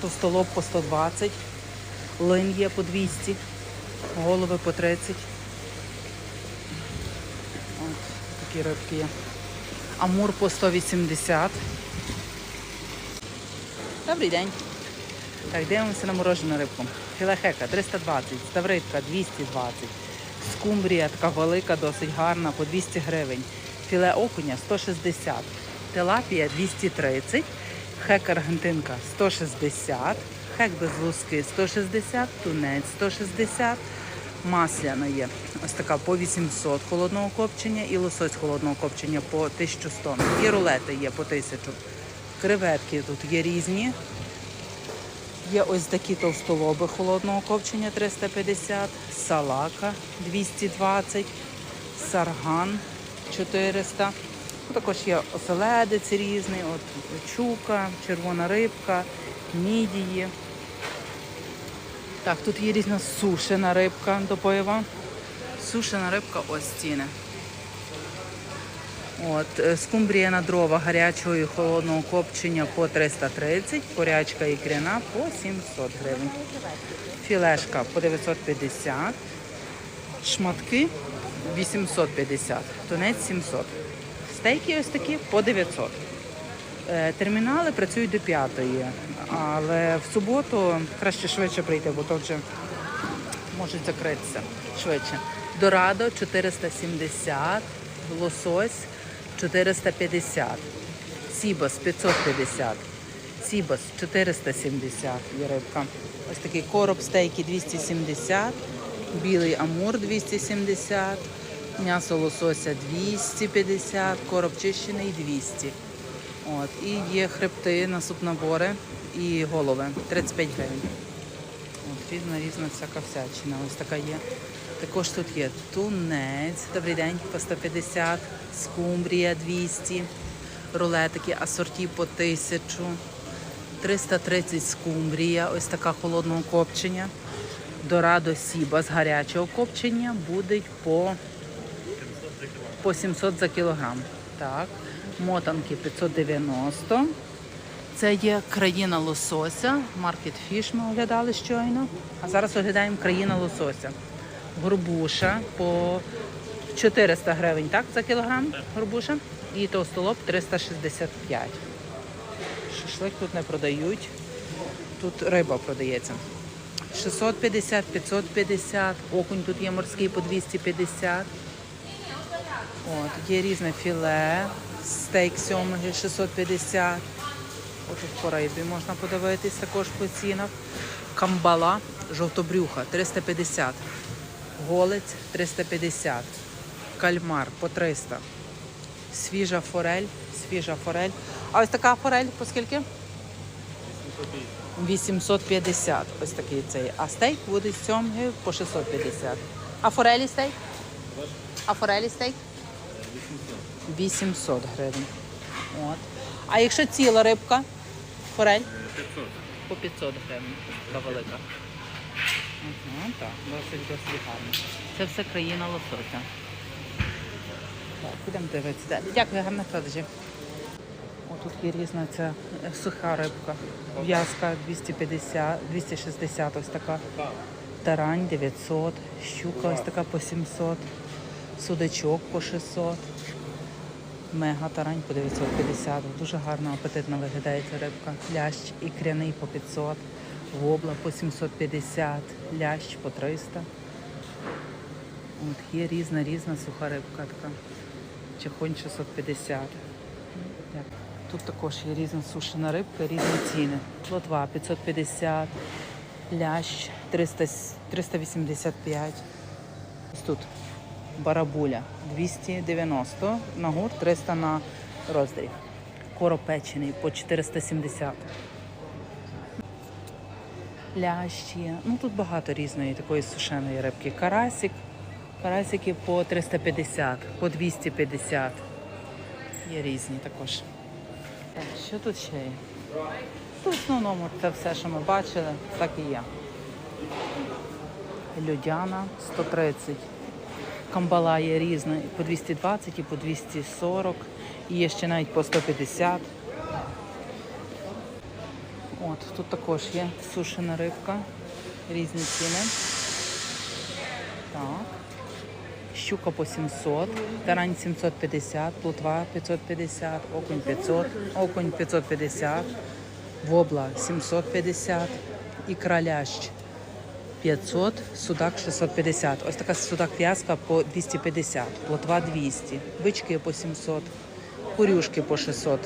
товстолоб по 120, лин є по 200, голови по 30. От такі рибки є. Амур по 180. Добрий день. Так, дивимося на морожену рибку. Філехека 320, ставритка 220, скумбрія така велика, досить гарна, по 200 гривень. Філе окуня 160, тилапія 230, хек аргентинка 160, хек без луски 160, тунець 160, масляна є. Ось така по 800 холодного копчення і лосось холодного копчення по 1100. І рулети є по 1000. Креветки тут є різні. Є ось такі товстолоби холодного копчення 350, салака 220, сарган 400. Також є оселедець різний, от чука, червона рибка, мідії. Так, тут є різна сушена рибка до поєва. Сушена рибка ось ціни. От, е, скумбрія на дрова гарячого і холодного копчення по 330, корячка ікряна по 700 гривень. Філешка по 950, шматки 850, тунець 700. Стейки ось такі по 900. Е, Термінали працюють до 5, але в суботу краще швидше прийти, бо то вже можуть закритися швидше. Дорадо 470, лосось 450, Сібас 550, Сібас 470 є рибка. Ось такий короб стейки 270, білий амур 270, м'ясо лосося 250, короб чищений 200. От, і є хребти на супнабори і голови 35 гривень. От, різна, різна всяка всячина. Ось така є. Також тут є тунець, добрий день, по 150, скумбрія 200, рулетики асорті по 1000, 330 скумбрія, ось така холодного копчення. Дорадо сіба з гарячого копчення буде по, по 700 за кілограм. Так. Мотанки 590. Це є країна лосося. Маркет Фіш ми оглядали щойно. А зараз оглядаємо країна лосося. Горбуша по 400 гривень, так, за кілограм горбуша. І товстолоб 365. Шашлик тут не продають. Тут риба продається. 650, 550, окунь тут є морський по 250. От, є різне філе, стейк сьомги 650. Отут по рибі можна подивитись також по цінах. Камбала жовтобрюха 350. Голець 350. Кальмар по 300. Свіжа форель, свіжа форель. А ось така форель по скільки? 850. Ось такий цей. А стейк буде сьомги по 650. А форелі стейк? А форелі стейк? 800 гривень. От. А якщо ціла рибка, форель? 500. По 500 гривень. Така велика. Угу, так, досить досить гарно. Це все країна лосося. Так, будемо дивитися. Дякую, гарних продажів. Тут є різна ця е, суха рибка. В'язка 250, 260 ось така. Тарань 900, щука ось така по 700, судачок по 600. Мега тарань по 950. Дуже гарно, апетитно виглядає ця рибка. Лящ ікряний по 500, вобла по 750, лящ по 300. От є різна різна суха рибка така. Чехонь 650. Тут також є різна сушена рибка, різні ціни. Плотва 550, лящ 300, 385. Ось тут барабуля 290 на гур, 300 на роздріб. Короб печений по 470. Лящі. Ну тут багато різної такої сушеної рибки. Карасик. Карасики по 350, по 250. Є різні також. Так, що тут ще є? Тут в основному це все, що ми бачили, так і є. Людяна 130. Камбала є різна, і по 220 і по 240. І є ще навіть по 150. От, тут також є сушена рибка, різні ціни. Так. Щука по 700, тарань 750, плотва 550, окунь 500, окунь 550, вобла 750, ікра лящ 500, судак 650. Ось така судак в'язка по 250, плотва 200, бички по 700, курюшки по 600.